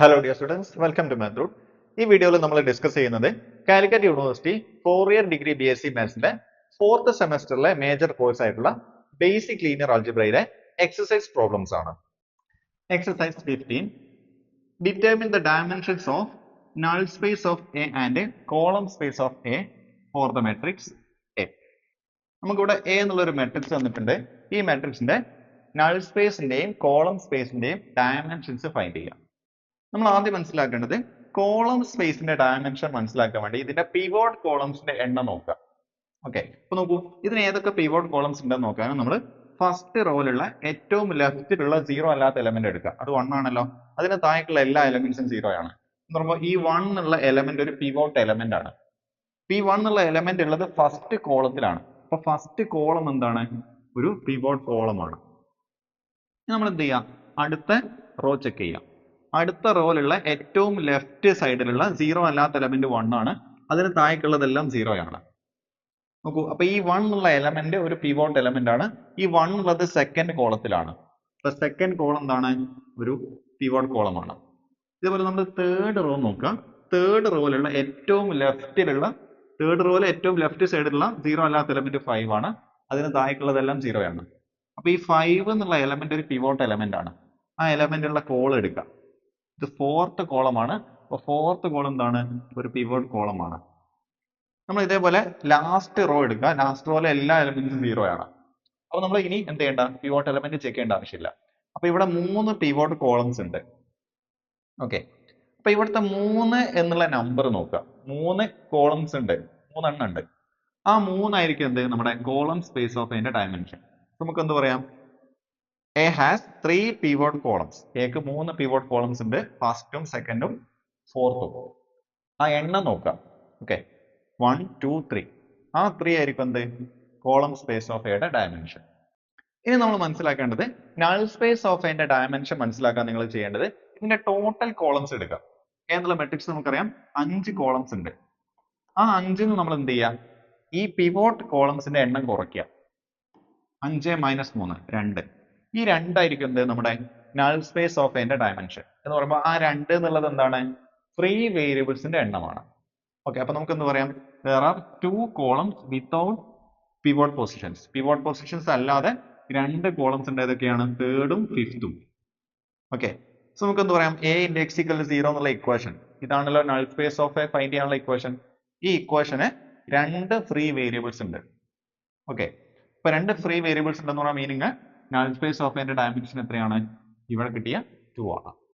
Hello dear students welcome to Mathroot ഈ വീഡിയോയിൽ നമ്മൾ ഡിസ്കസ് ചെയ്യുന്നത് Calicut university four year degree B S C മാത്സിന്റെ fourth സെമസ്റ്ററിലെ major course ആയിട്ടുള്ള ബേസിക് ലീനിയർ ആൾജിബ്രയിലെ എക്സസൈസ് പ്രോബ്ലംസ് ആണ്. Exercise fifteen determine the dimensions of null space of A and column space of A for the matrix A നമുക്കിവിടെ A എന്നുള്ളൊരു matrix തന്നിട്ടുണ്ട് ഈ മെട്രിക്സിന്റെ null സ്പേസിന്റെയും കോളം സ്പേസിന്റെയും ഡയമെൻഷൻസ് ഫൈൻഡ് ചെയ്യാം. നമ്മൾ ആദ്യം മനസ്സിലാക്കേണ്ടത് കോളം സ്പേസിന്റെ ഡയമെൻഷൻ മനസ്സിലാക്കാൻ വേണ്ടി ഇതിന്റെ പിവോട്ട് കോളംസിന്റെ എണ്ണം നോക്കുക. ഓക്കെ ഇപ്പൊ നോക്കൂ ഇതിന് ഏതൊക്കെ പിവോട്ട് കോളംസ് ഉണ്ടെന്ന് നോക്കാൻ നമ്മൾ ഫസ്റ്റ് റോയിലുള്ള ഏറ്റവും ലെഫ്റ്റിലുള്ള സീറോ അല്ലാത്ത എലമെന്റ് എടുക്കുക. അത് വൺ ആണല്ലോ. അതിന് താഴേക്കുള്ള എല്ലാ എലമെന്റ്സും സീറോ ആണ് എന്ന് പറയുമ്പോൾ ഈ വൺ എന്നുള്ള എലമെന്റ് ഒരു പിവോട്ട് എലമെന്റ് ആണ്. പി വൺ എന്നുള്ള എലമെന്റ് ഉള്ളത് ഫസ്റ്റ് കോളത്തിലാണ് അപ്പൊ ഫസ്റ്റ് കോളം എന്താണ്? ഒരു പിവോട്ട് കോളമാണ് നമ്മൾ എന്ത് ചെയ്യാം? അടുത്ത റോ ചെക്ക് ചെയ്യാം. അടുത്ത റോയിലുള്ള ഏറ്റവും ലെഫ്റ്റ് സൈഡിലുള്ള സീറോ അല്ലാത്ത എലമെന്റ് വൺ ആണ്. അതിന് താഴേക്കുള്ളതെല്ലാം സീറോ ആണ്. നോക്കൂ അപ്പൊ ഈ വൺ ഉള്ള എലമെന്റ് ഒരു പിവോട്ട് എലമെന്റ് ആണ്. ഈ വൺ ഉള്ളത് സെക്കൻഡ് കോളത്തിലാണ് അപ്പൊ സെക്കൻഡ് കോളം എന്താണ്? ഒരു പിവോട്ട് കോളമാണ് ഇതേപോലെ നമ്മൾ തേർഡ് റോ നോക്കാം തേർഡ് റോയിലുള്ള ഏറ്റവും ലെഫ്റ്റിലുള്ള തേർഡ് റോയിൽ ഏറ്റവും ലെഫ്റ്റ് സൈഡിലുള്ള സീറോ അല്ലാത്ത എലമെന്റ് ഫൈവ് ആണ്. അതിന് താഴേക്കുള്ളതെല്ലാം സീറോ ആണ്. അപ്പൊ ഈ ഫൈവ് എന്നുള്ള എലമെന്റ് ഒരു പിവോട്ട് എലമെന്റ് ആണ്. ആ എലമെന്റുള്ള കോൾ എടുക്കുക. ഇത് ഫോർത്ത് കോളമാണ് അപ്പോൾ ഫോർത്ത് കോളം എന്താണ് ഒരു പിവോട്ട് കോളമാണ് നമ്മൾ ഇതേപോലെ ലാസ്റ്റ് റോ എടുക്കുക. ലാസ്റ്റ് റോയിലെ എല്ലാ എലമെന്റ്സും സീറോ ആണ്. അപ്പോൾ നമ്മൾ ഇനി എന്ത് ചെയ്യേണ്ട? പിവോട്ട് എലമെന്റ് ചെക്ക് ചെയ്യേണ്ട ആവശ്യമില്ല. അപ്പോൾ ഇവിടെ മൂന്ന് പിവോട്ട് കോളംസ് ഉണ്ട്. ഓക്കെ അപ്പോൾ ഇവിടുത്തെ മൂന്ന് എന്നുള്ള നമ്പർ നോക്കുക. മൂന്ന് കോളംസ് ഉണ്ട്. മൂന്നെണ്ണം ഉണ്ട്. ആ മൂന്നായിരിക്കും എന്ത്? നമ്മുടെ കോളം സ്പേസ് ഓഫ് അതിന്റെ ഡയമെൻഷൻ നമുക്ക് എന്ത് പറയാം? A has three pivot columns എക്ക് മൂന്ന് പിവോട്ട് കോളംസ് ഉണ്ട്. ഫസ്റ്റും സെക്കൻഡും ഫോർത്തും ആ എണ്ണം നോക്കാം. ഓക്കെ വൺ ടു ത്രീ ആ ത്രീ ആയിരിക്കും എന്ത്? കോളം സ്പേസ് ഓഫ് എയുടെ ഡയമെൻഷൻ ഇനി നമ്മൾ മനസ്സിലാക്കേണ്ടത് നൾ സ്പേസ് ഓഫ് എന്റെ ഡയമെൻഷൻ മനസ്സിലാക്കാൻ നിങ്ങൾ ചെയ്യേണ്ടത് ഇതിന്റെ ടോട്ടൽ കോളംസ് എടുക്കുക എന്നുള്ള മെട്രിക്സ് നമുക്കറിയാം. അഞ്ച് കോളംസ് ഉണ്ട്. ആ അഞ്ചിന് നമ്മൾ എന്ത് ചെയ്യാം? ഈ പിവോട്ട് കോളംസിന്റെ എണ്ണം കുറയ്ക്കുക അഞ്ച് മൈനസ് മൂന്ന് രണ്ട്. ഈ രണ്ടായിരിക്കും എന്ത് നമ്മുടെ നൾ സ്പേസ് ഓഫ് എന്റെ ഡയമെൻഷൻ എന്ന് പറയുമ്പോൾ ആ രണ്ട് എന്നുള്ളത് എന്താണ്? ഫ്രീ വേരിയബിൾസിന്റെ എണ്ണമാണ്. ഓക്കെ അപ്പൊ നമുക്ക് എന്ത് പറയാം? There are two columns without pivot positions pivot positions അല്ലാതെ രണ്ട് കോളംസ് ഉണ്ട് ഏതൊക്കെയാണ്? തേർഡും ഫിഫ്തും ഓക്കെ സോ നമുക്ക് എന്ത് പറയാം? എ ഇൻഡ് എക്സ് സീറോ എന്നുള്ള ഇക്വേഷൻ ഇതാണല്ലോ null space of A find ചെയ്യാനുള്ള ഇക്വേഷൻ ഈ ഇക്വേഷന് രണ്ട് ഫ്രീ വേരിയബിൾസ് ഉണ്ട്. ഓക്കെ ഇപ്പൊ രണ്ട് ഫ്രീ വേരിയബിൾസ് ഉണ്ടെന്ന് പറഞ്ഞാൽ മീനിങ് നൾ സ്പേസ് ഓഫ് എന്റെ ഡയമെൻഷൻ എത്രയാണ്? ഇവിടെ കിട്ടിയ ടു ആണ്.